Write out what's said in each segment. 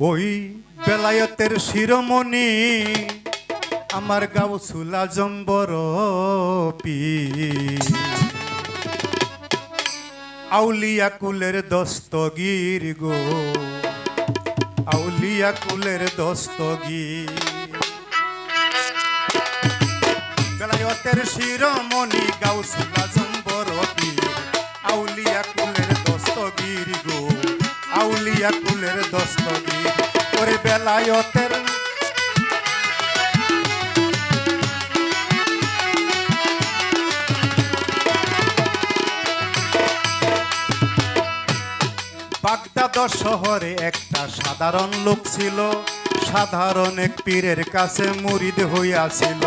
ওই বেলায়তের শিরোমণি, আমার গাও সুলা জম্বর পি আউলিয়া কুলের দস্তগির গো, আউলিয়া কুলের দস্তগির বেলায়তের শিরোমণি গাও সুলা জম্বর পি আউলিয়া কুলের দস্তগির গো। আউলিয়া কুলের দস্তগির ওরে বেলায়তের বাগদাদ শহরে একটা সাধারণ লোক ছিল। সাধারণ এক পীরের কাছে মুরিদ হইয়াছিল।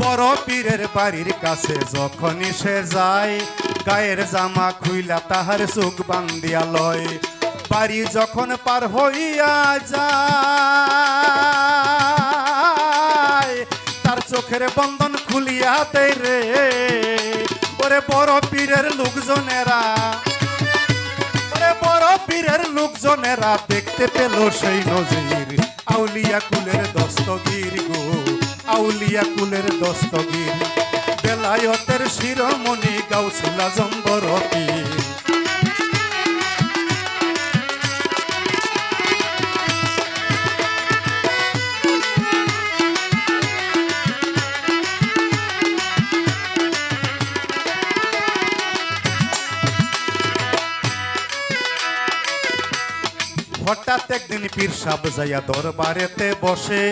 বড় পীরের বাড়ির কাছে যখনই সে যায়, গায়ের জামা খুইলা তাহার চোখ বান্দিয়া লয়। বাড়ি যখন পার হইয়া যায়, তার চোখের বন্ধন খুলিয়া দেয় রে। ওরে বড় পীরের লোকজনেরা, ওরে বড় পীরের লোকজনেরা দেখতে পেল সেই নজির। আউলিয়া কুলের দস্তগির গো, আউলিয়া কুলের দস্তগির। বেলায়তের শিরোমণি গাউসুলা জম্বর পীর। হঠাৎ একদিন পীর সাব যাইয়া দরবারেতে বসে,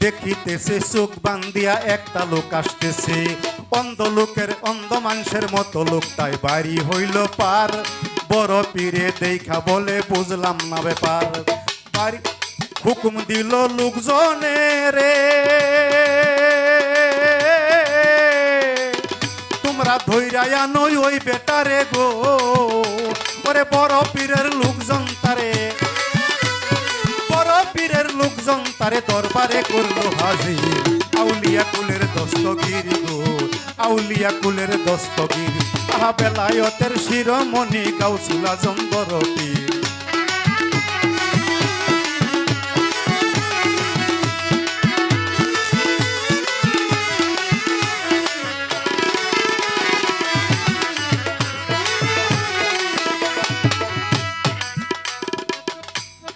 দেখিতেছে চোখ বান্দিয়া একটা লোক আসতেছে। অন্ধ লোকের, অন্ধ মানুষের মতো লোকটাই বাড়ি হইল পার। বড় পীরে দেখা বলে বুঝলাম না ব্যাপার। বাড়ি হুকুম দিল লোকজনে রে। তোমরা ধৈরাই আনই ওই বেটারে গো। ওরে বড় পীরের লোকজন তারে তারে দরবারে করল হাজির। আউলিয়া কুলের দস্তগির গো আউলিয়া কুলের দস্তগির। আহা বেলায়তের শিরোমণি গাউসুলা জম্বর পীর।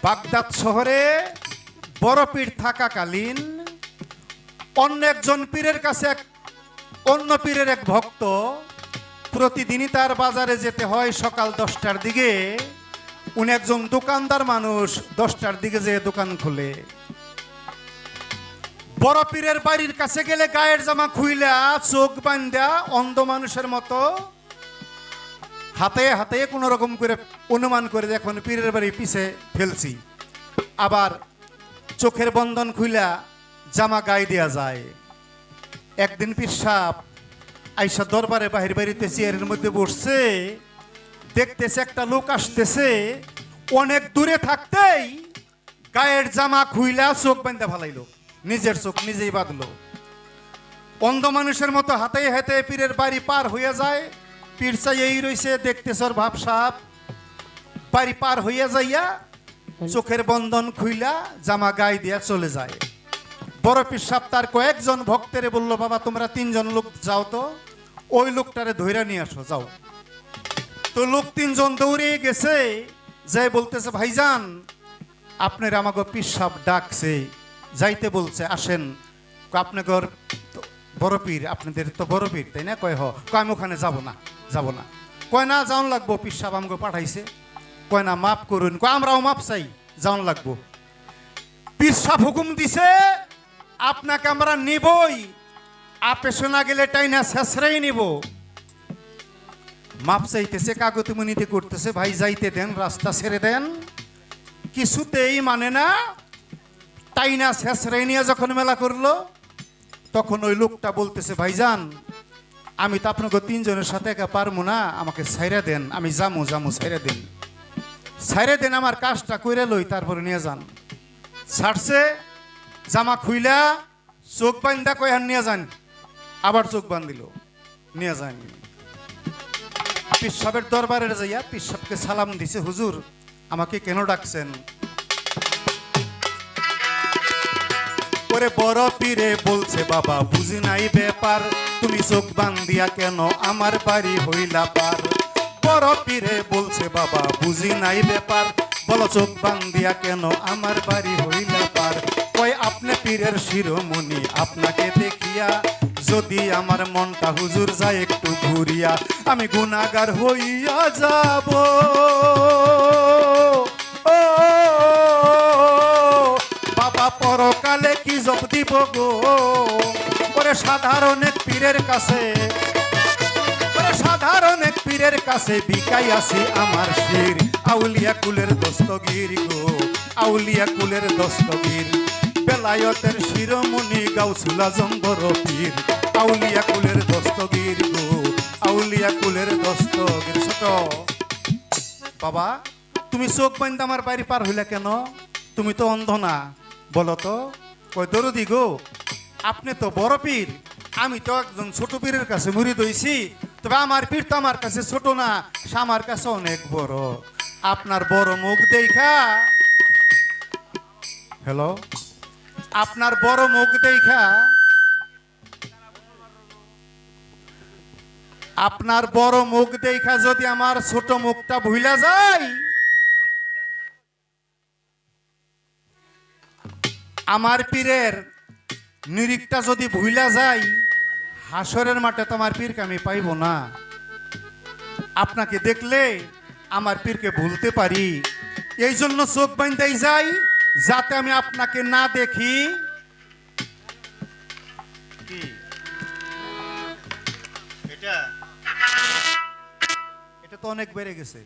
বাগদাদ শহরে বড় পীর থাকাকালীন অন্য একজন পীরের কাছে এক অন্য পীরের এক ভক্ত প্রতিদিনই তার বাজারে যেতে হয় সকাল দশটার দিকে। উনি একজন দোকানদার মানুষ, দশটার দিকে যে দোকান খুলে। বড় পীরের বাড়ির কাছে গেলে গায়ের জামা খুইলা, চোখ বান্ধা, অন্ধ মানুষের মতো হাতে হাতে কোনো রকম করে অনুমান করে দেখুন পীরের বাড়ি পিছে ফেলছি। আবার চোখের বন্ধন খুইলা জামা গায়ে দেওয়া যায়। একদিন পীর আইসা দরবারে বাহির বাড়িতে চেয়ারের মধ্যে বসছে, দেখতেছে একটা লোক আসতেছে, অনেক দূরে থাকতেই গায়ের জামা খুইলা চোখ বান্ধা ফালাইলো, নিজের চোখ নিজেই বাঁধলো। অন্ধ মানুষের মতো হাতে হাতে পীরের বাড়ি পার হয়ে যায়, পীর চাই এই রইছে দেখতেছর ভাব সাপ বাড়ি পার হইয়া যাইয়া চোখের বন্ধন খুইলা, জামা গায়ে দিয়া চলে যায়। বড় পীর সাপ তার কয়েকজন ভক্তেরে বলল, বাবা, তোমরা তিনজন লোক যাও তো, ওই লোকটারে ধইরা নিয়ে আসো, যাও। তো লোক তিনজন দৌড়ে গেছে, যাই বলতেছে, ভাইজান, আপনার আমাকে পীর সাপ ডাকছে। যাইতে বলছে, আসেন। আপনার বড় পীর, আপনাদের তো বড় পীর, তাই না? কয়, হ। কয়, আমি ওখানে যাব না যাব না। কয়, না, যাওন লাগবো পীর সাহেব আমাকে পাঠাইছে। কয় না মাফ করুন কয় আমরাও মাপ চাই। যাওন লাগবো। পীর সাহেব হুকুম দিছে, আপনাকে আমরা নিবই। আপে শোনা গেলে টাই না শেষরাই নিব। মাপ চাইতেছে, কাগতি মুনিতে করতেছে, ভাই যাইতে দেন, রাস্তা ছেড়ে দেন। কিছুতেই মানে না তাই না শেষরাই নিয়ে যখন মেলা করল, তখন ওই লোকটা বলতেছে ভাইজান আমি তো আপনাকে তিনজনের সাথে একা পারব না, আমাকে ছাইরা দেন, আমি জামু জামু ছাইরা দেন। ছাইরা দেন আমার কাজটা কইরা লই, তারপরে নিয়ে যান। ছাড়ছে, জামা খুইলা, চোখ বান্ধা কয়ান নিয়ে যান। আবার চোখ বান্ধিল, নিয়ে যান পিসাবের দরবারে যাইয়া পিসাবকে সালাম দিছে, হুজুর, আমাকে কেন ডাকছেন? ওরে বড় পীরে বলছে, বাবা, বুঝি নাই ব্যাপার। তুমি চোখ বান্দিয়া কেন আমার বাড়ি হইলা পার? বড় পীরে বলছে, বাবা, বুঝি নাই ব্যাপার। বলো, চোখ বান্দিয়া কেন আমার বাড়ি হইলা পার? কয়, আপনি পীরের শিরোমণি, আপনাকে দেখিয়া যদি আমার মনটা হুজুর যায় একটু ঘুরিয়া, আমি গুনাগার হইয়া যাব। ও, বাবা, পরকালে কি জব দিব গো? ওরে সাধারণ এক পীরের কাছে সাধারণ পীরের কাছে বিকাই আছি আমার শির। আউলিয়া কুলের দস্তগির গো, আউলিয়া কুলের দস্তগির। বেলায়তের শিরোমণি গাউসুল আজম বড় পীর। আউলিয়া কুলের দস্তগির গো, আউলিয়া কুলের দস্তগির। ছোট। বাবা, তুমি চোখ বান্ধ আমার বাড়ি পার হইলা কেন? তুমি তো অন্ধ না। বলো তো, কই দরদি গো? আপনি তো বড় পীর। আমি তো একজন ছোট পীরের কাছে মুড়ি দইছি। তবে আমার পীর তো আমার কাছে ছোট না সে আমার কাছে অনেক বড়। আপনার বড় মুখ দেখা। হ্যালো আপনার বড় মুখ দেখা। আপনার বড় মুখ দেখা যদি আমার ছোট মুখটা ভুলা যায়। আমার পীরের নিরিকটা যদি ভুলা যায় হাসরের মাঠে তো আমার পীরকে আমি পাইব না। আপনাকে দেখলে আমার পীরকে ভুলতে পারি। এই জন্য চোখ বান্ধাই যাই, যাতে আমি আপনাকে না দেখি। এটা তো অনেক বেড়ে গেছে।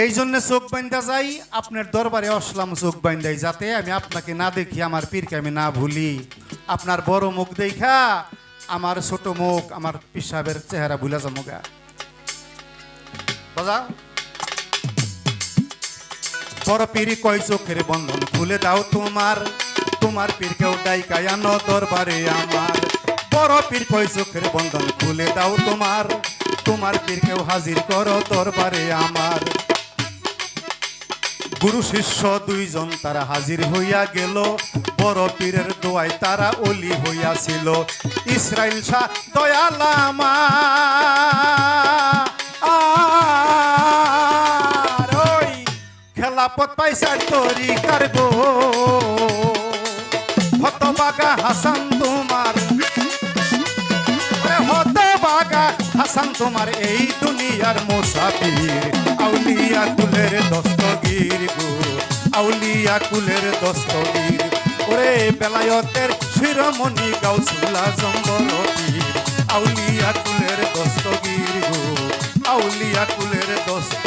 এই জন্য চোখ বান্ধা যাই, আপনার দরবারে আসলাম চোখ বান্ধাই যাতে আমি আপনাকে না দেখি, আমার পীরকে আমি না ভুলি। আপনার বড় মুখ দেখা, আমার ছোট মুখ, আমার পিসাবের চেহারা ভুলা যামগা বাজাও বড় পীরি কয় চোখের বন্ধন খুলে দাও তোমার তোমার পীরকেও ডাইকায় আনো দরবারে আমার। বড় পীর কয় চোখের বন্ধন খুলে দাও তোমার তোমার পীরকেও হাজির করো দরবারে আমার। গুরু শিষ্য দুইজন তারা হাজির হইয়া গেল। বড় পীরের দোয়ায় তারা অলি হইয়াছিল। ইসরাইল শাহ দয়ালামা খেলাপত পাইসার তরি কারগো হতবাগা হাসান হাসান, তোমার এই দুনিয়ার মোসাফির। আউলিয়া কুলের দস্তগীর গো, আউলিয়া কুলের দস্তগীর। ওরে বেলায়তের শিরমণি গাউসুলা জঙ্গলটি আউলিয়া কুলের দস্তগীর গো, আউলিয়া কুলের দস্ত